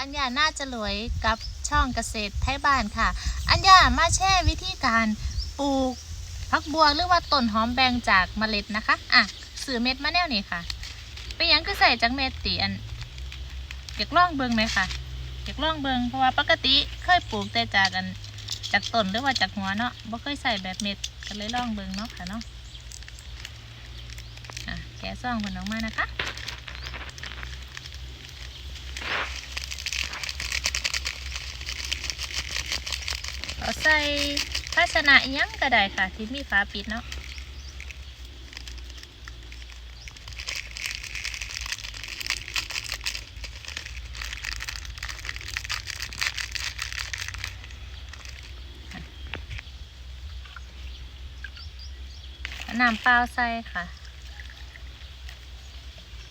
อัญญาน่าจะรวยกับช่องเกษตรไทยบ้านค่ะ อัญญามาแช่วิธีการปลูกพักบัวหรือว่าต้นหอมแบงจากเมล็ดนะคะอะซื้อเม็ดมาแนวนี้ค่ะไปนยังก็ใส่จากเม็ดตีอันอยากล่องเบิงไหมค่ะอยากล่องเบิงเพราะว่าปกติเคยปลูกแต่จากอันจากต้นหรือว่าจากหัวเนาะบ่เคยใส่แบบเม็ดก็เลยล่องเบิงเนาะค่ะเนาะอะแกะซองมันออกมานะคะ เอาใส่ภาชนะยังก็ได้ค่ะ ที่มีฝาปิดเนาะเอาน้ำเปล่าใส่ค่ะ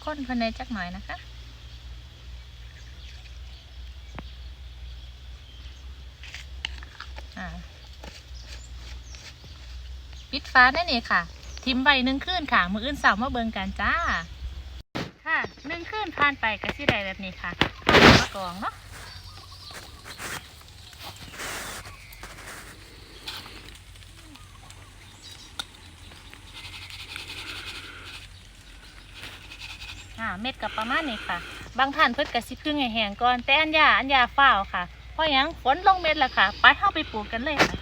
ข้นภายในจักหน่อยนะคะ อ่าปิดฟ้าได้นี่ค่ะ ทิมใบหนึ่งคืนค่ะ มืออื่นเสาร์มาเบิงกันจ้า ค่ะหนึ่งคืนผ่านไปก็สิได้แบบนี้ค่ะมากรองเนาะอ่าเม็ดกับประมาณนี้ค่ะ บางท่านเพิ่นกระสิบพึ่งให้แห้งก่อน แต่อันยาอันยาฝ้าวค่ะ ราะยังฝนลงเม็ดแล้วค่ะ ไปเข้าไปปลูกกันเลยค่ะ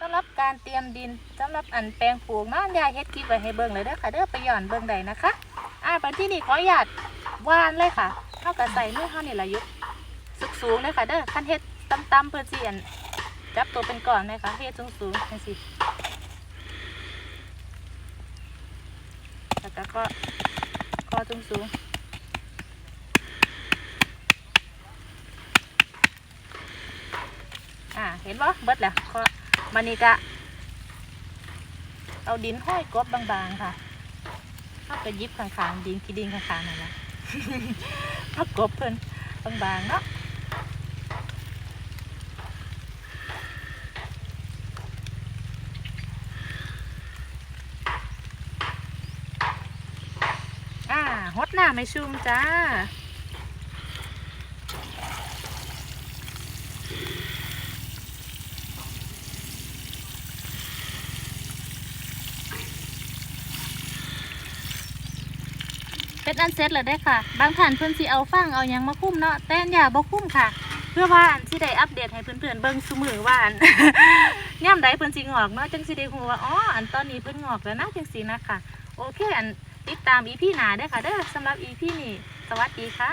สำหรับการเตรียมดินสำหรับอันแปลงปลูกนาะอันยายเฮ็ดคลิปไว้ให้เบิ่งเลยเด้อค่ะเด้อไปหย่อนเบิ่งได้นะคะอ่าไปที่นี่ขออนุญาตวานเลยค่ะเท่ากับใส่มือเท่านี่ละยุกสุกสูงเลยค่ะเด้อขั้นเฮ็ดต่ำๆเพื่อสิอันจับตัวเป็นก่อนเลยค่ะเฮ็ดสูงๆจังซี่แล้วก็ก็คอสูงๆ อ่า เห็นปะเบิดแล้วก็มันนี่กะเอาดินห้อยกบบางๆค่ะเอาไปยิบข้างๆดินขี้ดินข้างๆนั่นแหละเอากบเพิ่นบางๆเนาะอ่าฮดหน้าไม่ชุ่มจ้า เป็นอันเซ็ตเลยได้ค่ะ บางท่านเพิ่นสิเอาฟังเอายังมาคุ้มเนาะแต่อันย่าบ่คุ้มค่ะ เพื่อว่าอันสิได้อัปเดตให้เพื่อนๆเบิ่งซุมือว่าอันย่ำใดเพิ่นสิงอกเนาะจังสิได้ฮู้ว่าอ๋ออันตอนนี้เพิ่นงอกแล้วนะจังสินะค่ะ โอเคอันติดตามอีพี่หนาได้ค่ะเด้อสำหรับอีพี่นี่ สวัสดีค่ะ